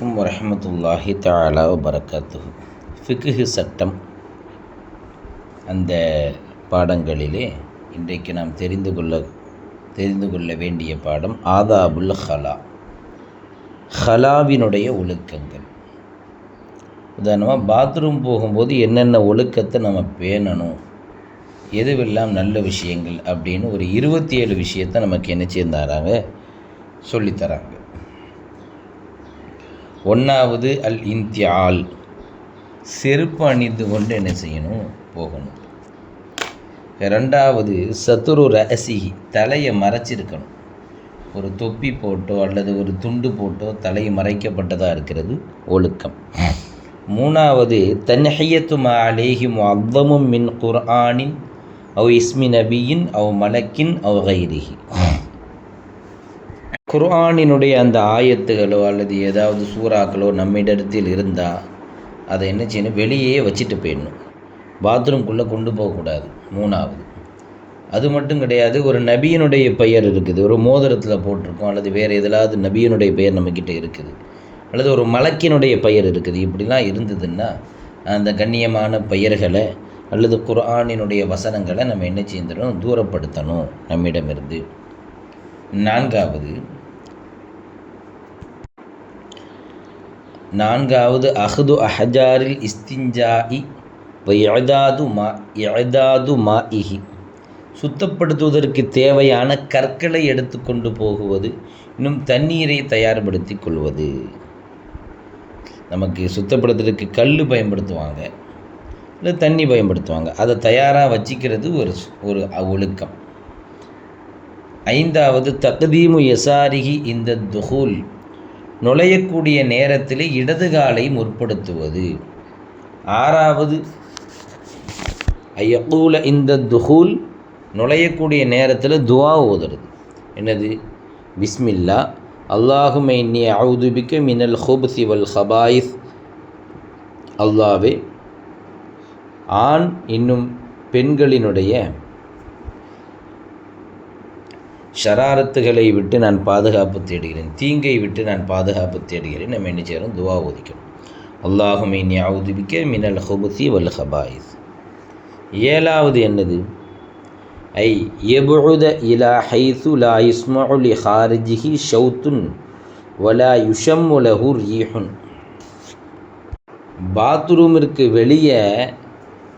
அலைக்கும் வரஹமத்துல்லாஹி தாலா வரகாத்து ஃபிக்கு சட்டம் அந்த பாடங்களிலே இன்றைக்கு நாம் தெரிந்து கொள்ள தெரிந்து கொள்ள வேண்டிய பாடம் ஆதாபுல் ஹலா. ஹலாவினுடைய ஒழுக்கங்கள். உதாரணமாக பாத்ரூம் போகும்போது என்னென்ன ஒழுக்கத்தை நம்ம பேணணும் எதுவெல்லாம் நல்ல விஷயங்கள் அப்படின்னு ஒரு இருபத்தி ஏழு விஷயத்தை நமக்கு என்ன செய்தாராங்க சொல்லித்தராங்க ஒன்றாவது அல் இந்தியால் செருப்பு அணிந்து கொண்டு என்ன செய்யணும்? போகணும். ரெண்டாவது சத்துரு ரகசிகி தலையை மறைச்சிருக்கணும். ஒரு தொப்பி போட்டோ அல்லது ஒரு துண்டு போட்டோ தலை மறைக்கப்பட்டதாக இருக்கிறது? ஒழுக்கம். மூணாவது தன்ஹையத்து அலேஹி அவ்வமும் மின் குர்ஆனின் அவ் இஸ்மி நபியின் அவ் மலக்கின் அவ் கைரிஹி. குர்ஆனினுடைய அந்த ஆயத்துகளோ அல்லது ஏதாவது சூறாக்களோ நம்மிடத்தில் இருந்தால் அதை என்ன செய்யணும்? வெளியே வச்சுட்டு போயிடணும். பாத்ரூம்குள்ளே கொண்டு போகக்கூடாது. மூணாவது. அது மட்டும் கிடையாது ஒரு நபியினுடைய பெயர் இருக்குது. ஒரு மோதிரத்தில் போட்டிருக்கோம் அல்லது வேறு எதிலாவது நபியினுடைய பெயர் நம்மக்கிட்ட இருக்குது. அல்லது ஒரு மலக்கினுடைய பெயர் இருக்குது. இப்படிலாம் இருந்ததுன்னா அந்த கண்ணியமான பெயர்களை அல்லது குர்ஆனினுடைய வசனங்களை நம்ம என்ன செய்யணும்? தூரப்படுத்தணும் நம்மிடமிருந்து. நான்காவது நான்காவது அஹ்து அஹஜாரில் இஸ்திஞ்சாஇ எழதாது மா எழதாது மா இஹி சுத்தப்படுத்துவதற்கு தேவையான கற்களை எடுத்துக்கொண்டு போகுவது இன்னும் தண்ணீரை தயார்படுத்தி கொள்வது நமக்கு சுத்தப்படுத்துறதுக்கு கல் பயன்படுத்துவாங்க இல்லை தண்ணி பயன்படுத்துவாங்க அதை தயாராக வச்சிக்கிறது ஒரு ஒரு ஒழுக்கம் ஐந்தாவது தகுதீமு எசாரிகி இந்த துஹூல் நுழையக்கூடிய நேரத்தில் இடது காலை முற்படுத்துவது. ஆறாவது ஐயக்கூல இந்த துஹூல் நுழையக்கூடிய நேரத்தில் துவா ஓதுறது. என்னது? பிஸ்மில்லா. அல்லாஹுமை இன்னி அவுதுபிக்க மினல் ஹுப்சி வல் ஹபாயிஸ். அல்லாவே ஆண் இன்னும் பெண்களினுடைய ஷராரத்துகளை விட்டு நான் பாதுகாப்பு தேடுகிறேன். தீங்கை விட்டு நான் பாதுகாப்பு தேடுகிறேன். நம்ம என்ன செய்கிறோம் துவா ஒதிக்கணும் அல்லாஹுமே நீ அவுதுபிக்க மினல் ஹொபுசி வல் ஹபாயிஸ். ஏழாவது என்னது? ஐ எபுழுத இலா ஹைசு லா இஸ்மஉலி ஹாரிஜிஹி ஷவுத்துன் வலா யுஷம்முலஹு ரீஹுன். பாத்ரூமிற்கு வெளியே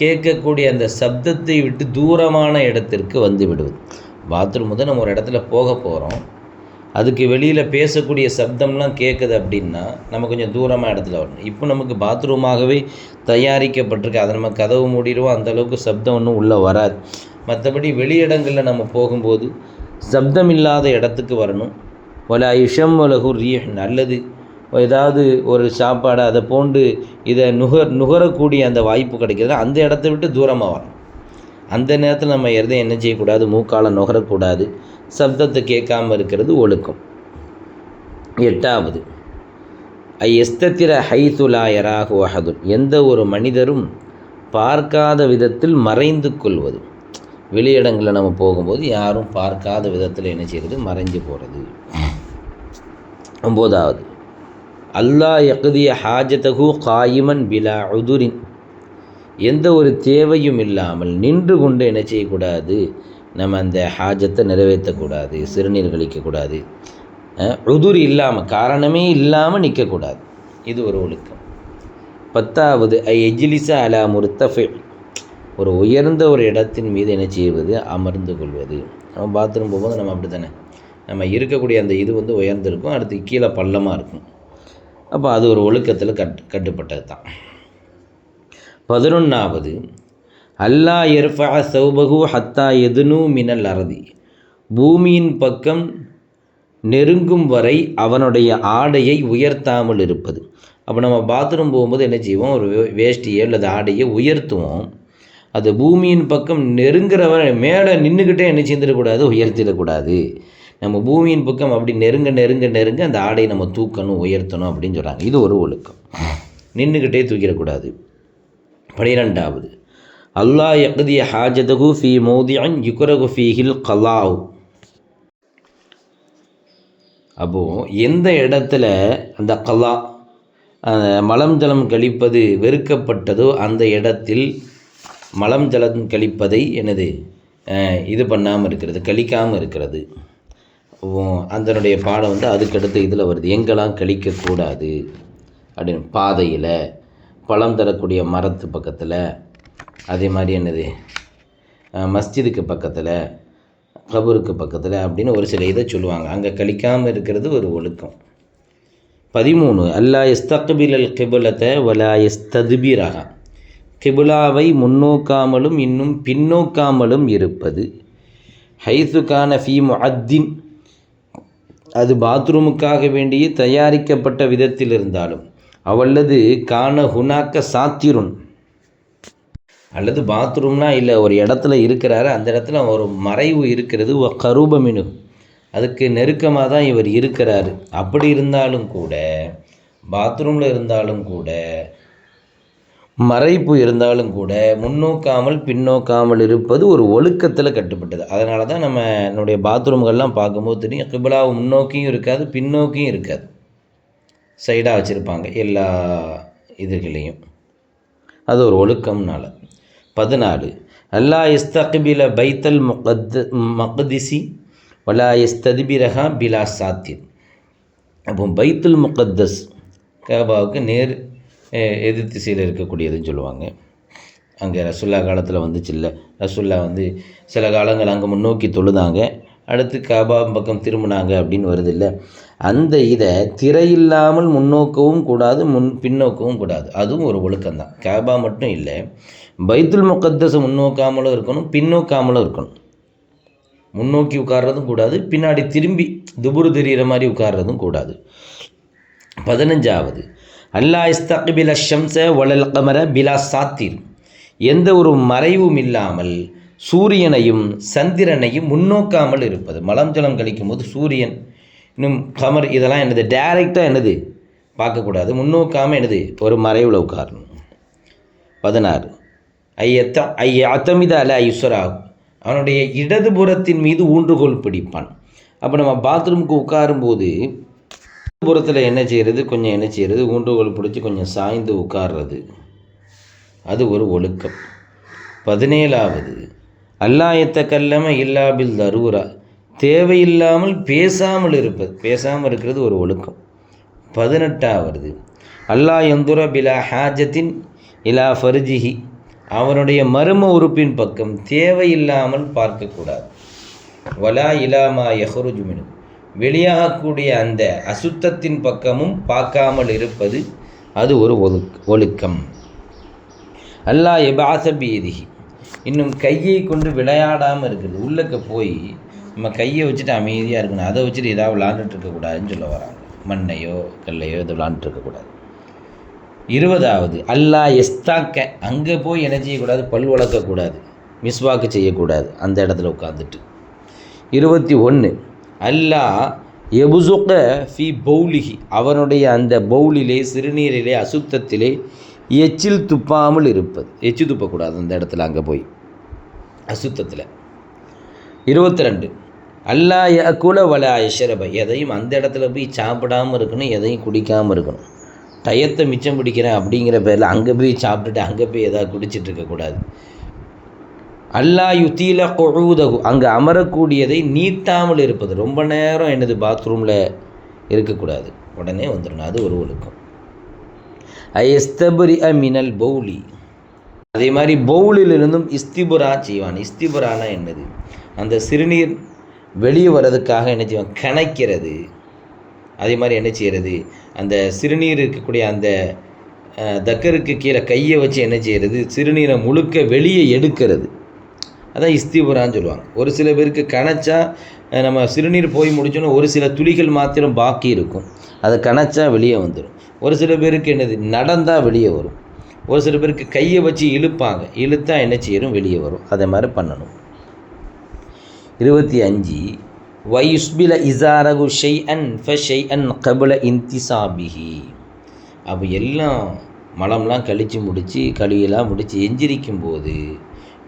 கேட்கக்கூடிய அந்த சப்தத்தை விட்டு தூரமான இடத்திற்கு வந்து விடுவது. பாத்ரூம் வந்து நம்ம ஒரு இடத்துல போக போகிறோம் அதுக்கு வெளியில் பேசக்கூடிய சப்தம்லாம் கேட்குது அப்படின்னா நம்ம கொஞ்சம் தூரமாக இடத்துல வரணும். இப்போ நமக்கு பாத்ரூமாகவே தயாரிக்கப்பட்டிருக்கு. அதை நம்ம கதவு மூடிடுவோம். அந்தளவுக்கு சப்தம் ஒன்றும் உள்ளே வராது. மற்றபடி வெளியிடங்களில் நம்ம போகும்போது சப்தம் இல்லாத இடத்துக்கு வரணும். ஒல இஷம் ஒலகு ரீஹ் நல்லது. ஏதாவது ஒரு சாப்பாடு அதை போன்று இதை நுகர் நுகரக்கூடிய அந்த வாய்ப்பு கிடைக்கிறது அந்த இடத்த விட்டு தூரமாக வரணும். அந்த நேரத்தில் நம்ம எதையும் என்ன செய்யக்கூடாது? மூக்கால் நுகரக்கூடாது. சப்தத்தை கேட்காம இருக்கிறது ஒழுக்கம். எட்டாவது ஐ எஸ்தத்திர ஹைதுலா யராகு எந்த ஒரு மனிதரும் பார்க்காத விதத்தில் மறைந்து கொள்வது. வெளியிடங்களில் நம்ம போகும்போது யாரும் பார்க்காத விதத்தில் என்ன செய்கிறது மறைஞ்சு போகிறது ஒம்போதாவது அல்லாஹ் யகுதிய ஹாஜதகு காயிமன் பிலா உதுரின். எந்த ஒரு தேவையும் இல்லாமல் நின்று கொண்டு என்ன செய்யக்கூடாது? நம்ம அந்த ஹாஜத்தை நிறைவேற்றக்கூடாது சிறுநீர் கழிக்கக்கூடாது. உதுர் இல்லாமல் காரணமே இல்லாமல் நிற்கக்கூடாது. இது ஒரு ஒழுக்கம். பத்தாவது ஐ எஜிலிசா அலா முர்த்தஃபே ஒரு உயர்ந்த ஒரு இடத்தின் மீது என்ன செய்வது? அமர்ந்து கொள்வது. நம்ம பாத்ரூம் போகும்போது நம்ம அப்படி தானே நம்ம இருக்கக்கூடிய அந்த இது வந்து உயர்ந்திருக்கும் அடுத்து கீழே பள்ளமாக இருக்கும். அப்போ அது ஒரு ஒழுக்கத்தில் கட் கட்டுப்பட்டது தான் பதினொன்றாவது அல்லா எர்ஃபா சௌபகு ஹத்தா எதுனு மினல் அறதி பூமியின் பக்கம் நெருங்கும் வரை அவனுடைய ஆடையை உயர்த்தாமல் இருப்பது. அப்போ நம்ம பாத்ரூம் போகும்போது என்ன செய்வோம்? ஒரு வேஷ்டியை அல்லது ஆடையை உயர்த்துவோம். அது பூமியின் பக்கம் நெருங்குறவரை மேலே நின்றுக்கிட்டே என்ன செஞ்சிடக்கூடாது உயர்த்திடக்கூடாது. நம்ம பூமியின் பக்கம் அப்படி நெருங்க நெருங்க நெருங்க அந்த ஆடையை நம்ம தூக்கணும் உயர்த்தணும் அப்படின்னு சொல்கிறாங்க இது ஒரு ஒழுக்கம். நின்றுக்கிட்டே தூக்கிடக்கூடாது. பனிரெண்டாவது. அல்லாஹ் யக்திய ஹாஜதகு ஃபி மோதியன் யுக்ரகு ஃபீஹில் கலாவ் அப்போது எந்த இடத்துல அந்த கலா மலம் ஜலம் கழிப்பது வெறுக்கப்பட்டதோ அந்த இடத்தில் மலம் ஜலம் கழிப்பதை எனது இது பண்ணாமல் இருக்கிறது கழிக்காமல் இருக்கிறது. அதனுடைய பாடம் வந்து அதுக்கடுத்து இதில் வருது. எங்கெல்லாம் கழிக்கக்கூடாது? அப்படின்னு பாதையில். பழம் தரக்கூடிய மரத்து பக்கத்தில் அதே மாதிரி என்னது? மஸ்ஜிதுக்கு பக்கத்தில் கபருக்கு பக்கத்தில் அப்படின்னு ஒரு சில இதை சொல்லுவாங்க. அங்கே கழிக்காமல் இருக்கிறது ஒரு ஒழுக்கம். பதிமூணு அல்லா எஸ்தக்பிலல் கிபுலத்தை வலா எஸ்ததுபிராக கிபுலாவை முன்னோக்காமலும் இன்னும் பின்னோக்காமலும் இருப்பது. ஹைசுக்கான ஃபீம் அத்தின் அது பாத்ரூமுக்காக வேண்டிய தயாரிக்கப்பட்ட விதத்தில் இருந்தாலும் அவல்லது காண ஹுனாக்க சாத்திருன். அல்லது பாத்ரூம்னா இல்லை ஒரு இடத்துல இருக்கிறாரு அந்த இடத்துல ஒரு மறைவு இருக்கிறது கரூபமினு அதுக்கு நெருக்கமாக தான் இவர் இருக்கிறாரு. அப்படி இருந்தாலும் கூட பாத்ரூமில் இருந்தாலும் கூட மறைப்பு இருந்தாலும் கூட முன்னோக்காமல் பின்னோக்காமல் இருப்பது ஒரு ஒழுக்கத்தில் கட்டுப்பட்டது. அதனால தான் நம்ம என்னுடைய பாத்ரூம்கள்லாம் பார்க்கும்போது தெரியும் கிபிலாவும் முன்னோக்கியும் இருக்காது பின்னோக்கியும் இருக்காது. சைடாக வச்சுருப்பாங்க எல்லா இதுகளையும். அது ஒரு ஒழுக்கம்னால. பதினாலு அல்லா இஸ்தக்பில பைத்தல் முகத் மகதிசி வலா இஸ்ததிபிரஹா பிலா சாத்திர். அப்போ பைத்துல் முகத்தஸ் கேபாவுக்கு நேர் எதிர் திசையில் இருக்கக்கூடியதுன்னு சொல்லுவாங்க. அங்கே ரசுல்லா காலத்தில் வந்துச்சு இல்லை ரசுல்லா வந்து சில காலங்கள் அங்கே முன்னோக்கி தொழுதாங்க. அடுத்து காபா பக்கம் திரும்பினாங்க அப்படின்னு வருது இல்லை அந்த இதை திரையில்லாமல் முன்னோக்கவும் கூடாது முன் பின்னோக்கவும் கூடாது. அதுவும் ஒரு ஒழுக்கம்தான். காபா மட்டும் இல்லை பைத்துல் முகத்தஸை முன்னோக்காமலும் இருக்கணும் பின்னோக்காமலும் இருக்கணும். முன்னோக்கி உட்கார்றதும் கூடாது பின்னாடி திரும்பி துபுரு தெரிகிற மாதிரி உட்கார்றதும் கூடாது. பதினஞ்சாவது அல்லா இஸ்தக்பில ஷம்ச வளல் கமர பிலா சாத்திர். எந்த ஒரு மறைவும் இல்லாமல் சூரியனையும் சந்திரனையும் முன்னோக்காமல் இருப்பது. மலம் ஜலம் கழிக்கும் போது சூரியன் இன்னும் கமர் இதெல்லாம் என்னது? டைரெக்டாக என்னது? பார்க்கக்கூடாது. முன்னோக்காமல் என்னது? ஒரு மறைவில் உட்காரணும். பதினாறு. ஐயத்த ஐய அத்தமித அல ஐஸ்வரா அவனுடைய இடதுபுறத்தின் மீது ஊன்றுகோல் பிடிப்பான். அப்போ நம்ம பாத்ரூமுக்கு உட்காரும்போது புறத்தில் என்ன செய்கிறது கொஞ்சம் என்ன செய்கிறது ஊன்றுகோல் பிடிச்சி கொஞ்சம் சாய்ந்து உட்கார்றது. அது ஒரு ஒழுக்கம். பதினேழாவது. அல்லாயத்த கல்லம இல்லாபில் தரூரா. தேவையில்லாமல் பேசாமல் இருப்பது. பேசாமல் இருக்கிறது ஒரு ஒழுக்கம். பதினெட்டாவது அல்லா எந்துர பிலா ஹாஜத்தின் இலா ஃபர்ஜிஹி. அவனுடைய மர்ம உறுப்பின் பக்கம் தேவையில்லாமல் பார்க்கக்கூடாது. வலா இலாமா யஹருஜுமினு வெளியாகக்கூடிய அந்த அசுத்தத்தின் பக்கமும் பார்க்காமல் இருப்பது அது ஒரு ஒழுக் ஒழுக்கம். அல்லாஹ் எபாசபீதிகி இன்னும் கையை கொண்டு விளையாடாமல் இருக்குது. உள்ளக்க போய் நம்ம கையை வச்சுட்டு அமைதியாக இருக்கணும். அதை வச்சுட்டு ஏதாவது விளாண்டுட்டு இருக்கக்கூடாதுன்னு சொல்ல வராங்க. மண்ணையோ கல்லையோ இதை விளாண்டுட்டு இருக்கக்கூடாது இருபதாவது அல்லாஹ் எஸ்தாக்க. அங்கே போய் என்ன செய்யக்கூடாது? பல் வளர்க்கக்கூடாது. மிஸ்வாக்கு செய்யக்கூடாது. அந்த இடத்துல உட்காந்துட்டு இருபத்தி ஒன்று அல்லாஹ் எபுசுக்க ஃபி பௌலிஹி. அவனுடைய அந்த பௌலிலே சிறுநீரிலே அசுத்தத்திலே எச்சில் துப்பாமல் இருப்பது. எச்சு துப்பக்கூடாது அந்த இடத்துல அங்கே போய். அசுத்தத்தில். இருபத்தி ரெண்டு அல்லா யகுல வல ஐஷரப எதையும் அந்த இடத்துல போய் சாப்பிடாமல் இருக்கணும் எதையும் குடிக்காமல் இருக்கணும். டயத்தை மிச்சம் பிடிக்கிறேன் அப்படிங்கிற பேரில் அங்கே போய் சாப்பிட்டுட்டு அங்கே போய் எதாவது குடிச்சிட்டு இருக்கக்கூடாது அல்லா யுத்தீல கொழுதகு அங்கே அமரக்கூடியதை நீட்டாமல் இருப்பது. ரொம்ப நேரம் என்னது பாத்ரூமில் இருக்கக்கூடாது. உடனே வந்துடணும். அது ஒரு ஒழுக்கம். ஐஸ்தபுரி அ மினல் பௌலி. அதே மாதிரி பவுலிலிருந்தும் இஸ்திபுரா செய்வான். இஸ்திபுரானா என்னது? அந்த சிறுநீர் வெளியே வர்றதுக்காக என்ன செய்வான்? கணக்கிறது. அதே மாதிரி என்ன செய்கிறது அந்த சிறுநீர் இருக்கக்கூடிய அந்த தக்கருக்கு கீழே கையை வச்சு என்ன செய்கிறது சிறுநீரை முழுக்க வெளியே எடுக்கிறது. அதான் இஸ்திபுரான்னு சொல்லுவாங்க. ஒரு சில பேருக்கு கணச்சா நம்ம சிறுநீர் போய் முடிச்சோன்னா ஒரு சில துளிகள் மாத்திரம் பாக்கி இருக்கும். அதை கணச்சா வெளியே வந்துடும் ஒரு சில பேருக்கு என்னது நடந்தால் வெளியே வரும். ஒரு சில பேருக்கு கையை வச்சு இழுப்பாங்க. இழுத்தா என்ன செய்யணும் வெளியே வரும். அதே மாதிரி பண்ணணும். இருபத்தி அஞ்சு வயுஸ்பில இசாரகு ஷெய் அன் ஃப ஷெய் அன் கபுல இன்திசாபிஹி அப்போ எல்லாம் மலம்லாம் கழித்து முடித்து கழுவிலாம் முடித்து எஞ்சிரிக்கும் போது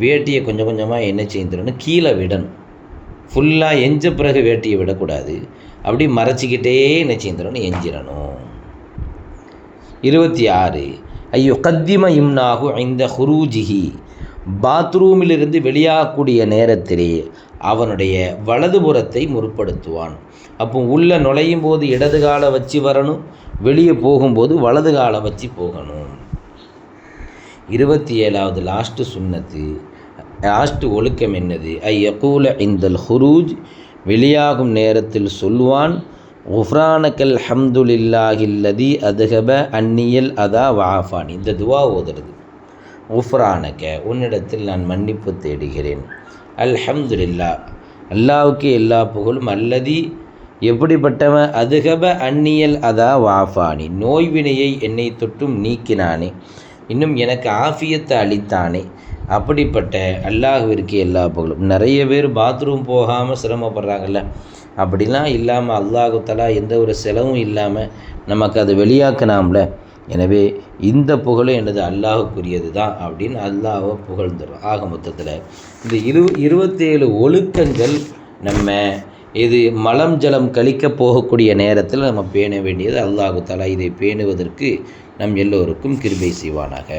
வேட்டியை கொஞ்சம் கொஞ்சமாக என்ன செய்யணும் கீழே விடணும். ஃபுல்லாக எஞ்ச பிறகு வேட்டியை விடக்கூடாது. அப்படி மறைச்சிக்கிட்டே என்ன செய்யணும் எஞ்சிடணும் இருபத்தி ஆறு. ஐயோ கத்திம இம்னாகு இந்த ஹுரூஜிஹி. பாத்ரூமிலிருந்து வெளியாகக்கூடிய நேரத்திலே அவனுடைய வலதுபுறத்தை முற்படுத்துவான். அப்போ உள்ளே நுழையும் போது இடது காலை வச்சு வரணும் வெளியே போகும்போது வலது காலை வச்சு போகணும். இருபத்தி ஏழாவது லாஸ்ட்டு சுண்ணத்து. லாஸ்ட்டு ஒழுக்கம் என்னது? ஐ யகூல இந்தல் ஹுரூஜ். வெளியாகும் நேரத்தில் சொல்வான் உஃப்ரானக்கல் ஹம்துலில்லாஹில்லதி அதுகப அந்நியல் அதா வாஃபான் இந்த துவா ஓதுறது. உஃப்ரானக்க உன்னிடத்தில் நான் மன்னிப்பு தேடுகிறேன். அல்ஹம்துலில்லா அல்லாவுக்கு எல்லா புகழும். அல்லதி எப்படிப்பட்டவன் அதுகப அந்நியல் அதா வாஃபானி நோய்வினையை என்னை தொட்டும் நீக்கினானே. இன்னும் எனக்கு ஆஃபியத்தை அளித்தானே. அப்படிப்பட்ட அல்லாஹுவிற்கு எல்லா புகழும். நிறைய பேர் பாத்ரூம் போகாமல் சிரமப்படுறாங்கல்ல. அப்படிலாம் இல்லாமல் அல்லாஹுத்தலா எந்த ஒரு செலவும் இல்லாமல் நமக்கு அதை வெளியாக்கினாம்ல. எனவே இந்த புகழும் எனது அல்லாஹுக்குரியது தான் அப்படின்னு அல்லாஹை புகழ்ந்துடும் ஆக மொத்தத்தில் இந்த இரு இருபத்தேழு ஒழுக்கங்கள் நம்ம இது மலம் ஜலம் கழிக்க போகக்கூடிய நேரத்தில் நம்ம பேண வேண்டியது அல்லாஹு தலா இதை பேணுவதற்கு நம் எல்லோருக்கும் கிருபை செய்வானாக.